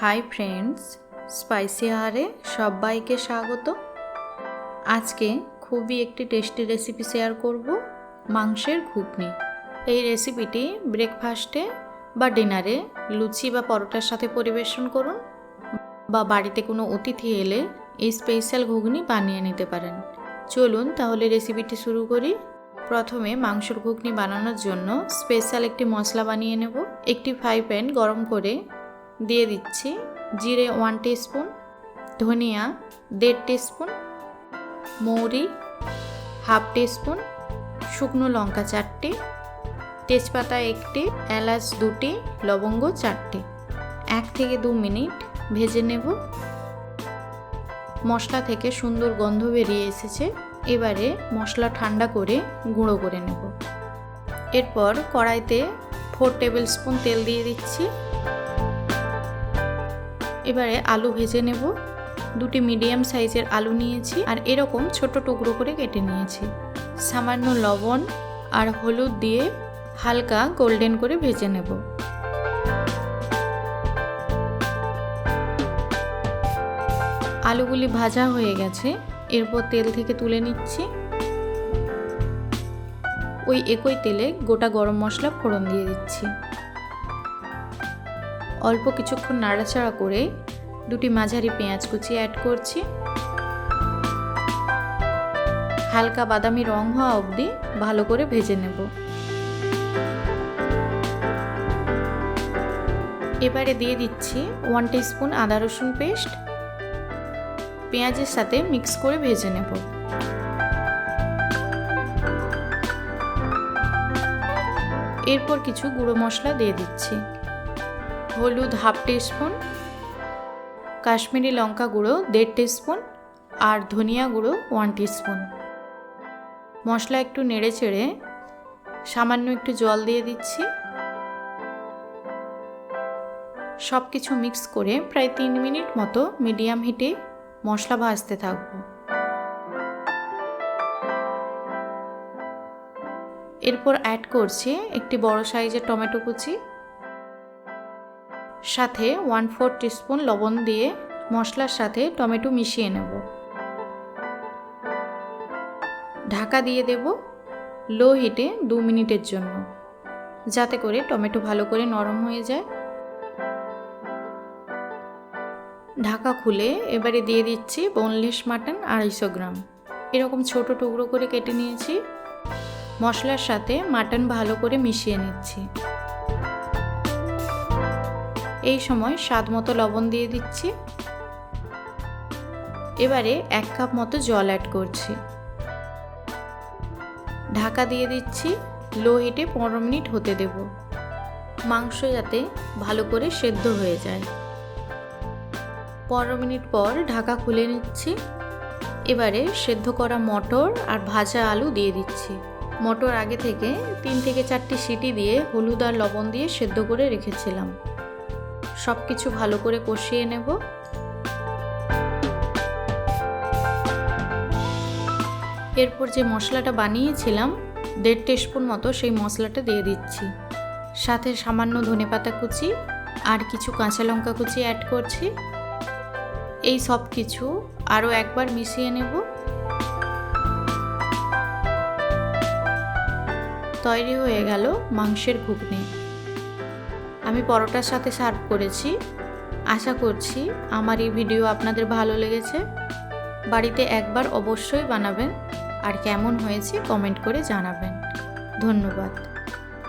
Hi friends, spicy আহারে সবাইকে স্বাগত। আজকে খুবই একটি টেস্টি রেসিপি শেয়ার করব মাংসের ঘুগনি। এই রেসিপিটি ব্রেকফাস্টে বা ডিনারে লুচি বা পরোটার সাথে পরিবেশন করুন বা বাড়িতে কোনো অতিথি এলে এই স্পেশাল ঘুগনি বানিয়ে নিতে পারেন। চলুন তাহলে রেসিপিটি শুরু করি। প্রথমে মাংসর ঘুগনি বানানোর জন্য স্পেশাল একটি মশলা বানিয়ে নেব। একটি ফ্রাই প্যান গরম করে দিয়ে দিচ্ছি জিরে ওয়ান স্পুন ধনিয়া দেড় স্পুন মৌরি হাফ স্পুন শুকনো লঙ্কা চারটি, তেজপাতা একটি, এলাচ দুটি, লবঙ্গ চারটি। এক থেকে দু মিনিট ভেজে নেব। মশলা থেকে সুন্দর গন্ধ বেরিয়ে এসেছে। এবারে মশলা ঠান্ডা করে গুঁড়ো করে নেব। এরপর কড়াইতে ফোর টেবিল স্পুন তেল দিয়ে দিচ্ছি। এবারে আলু ভেজে নেব। দুটি মিডিয়াম সাইজের আলু নিয়েছি আর এরকম ছোট টুকরো করে কেটে নিয়েছি। সামান্য লবণ আর হলুদ দিয়ে হালকা গোল্ডেন করে ভেজে নেব। আলুগুলি ভাজা হয়ে গেছে। এরপর তেল থেকে তুলে নিচ্ছি। ওই একই তেলে গোটা গরম মশলা ফোড়ন দিয়ে দিচ্ছি। অল্প কিছুক্ষণ নাড়াচাড়া করে দুটি মাঝারি পেঁয়াজ কুচি অ্যাড করছি। হালকা বাদামি রং হওয়া অবধি ভালো করে ভেজে নেব। এবারে দিয়ে দিচ্ছি ওয়ান স্পুন আদা রসুন পেস্ট। পেঁয়াজের সাথে মিক্স করে ভেজে নেব। এরপর কিছু গুঁড়ো মশলা দিয়ে দিচ্ছি। হলুদ হাফ স্পুন কাশ্মীরি লঙ্কা গুঁড়ো দেড় স্পুন আর ধনিয়া গুঁড়ো ওয়ান স্পুন মশলা একটু নেড়ে চেড়ে সামান্য একটু জল দিয়ে দিচ্ছি। সব কিছু মিক্স করে প্রায় তিন মিনিট মতো মিডিয়াম হিটে মশলা ভাজতে থাকব। এরপর অ্যাড করছি একটি বড় সাইজের টমেটো কুচি। সাথে ওয়ান ফোর টিস্পুন লবণ দিয়ে মশলার সাথে টমেটো মিশিয়ে নেব। ঢাকা দিয়ে দেব লো হিটে দু মিনিটের জন্য, যাতে করে টমেটো ভালো করে নরম হয়ে যায়। ঢাকা খুলে এবারে দিয়ে দিচ্ছি বোনলেস মাটন আড়াইশো গ্রাম। এরকম ছোট টুকরো করে কেটে নিয়েছি। মশলার সাথে মাটন ভালো করে মিশিয়ে নিচ্ছি। এই সময় স্বাদ মতো লবণ দিয়ে দিচ্ছি। এবারে এক কাপ মতো জল অ্যাড করছি। ঢাকা দিয়ে দিচ্ছি লো হিটে পনেরো মিনিট হতে দেব। মাংস যাতে ভালো করে সেদ্ধ হয়ে যায়। পনেরো মিনিট পর ঢাকা খুলে নিচ্ছি। এবারে সেদ্ধ করা মটর আর ভাজা আলু দিয়ে দিচ্ছি। মটর আগে থেকে তিন থেকে চারটি সিটি দিয়ে হলুদ আর লবণ দিয়ে সেদ্ধ করে রেখেছিলাম। সব কিছু ভালো করে কষিয়ে নেব। এরপর যে মশলাটা বানিয়েছিলাম, দেড় টেস্পুন মতো সেই মশলাটা দিয়ে দিচ্ছি। সাথে সামান্য ধনেপাতা কুচি আর কিছু কাঁচা লঙ্কা কুচি অ্যাড করছি। এই সব কিছু আরও একবার মিশিয়ে নেব। তৈরি হয়ে গেল মাংসের ঘুগনি। আমি পরোটার সাথে সার্ভ করেছি। আশা করছি আমার এই ভিডিও আপনাদের ভালো লেগেছে। বাড়িতে একবার অবশ্যই বানাবেন। আর কেমন হয়েছে কমেন্ট করে জানাবেন। ধন্যবাদ।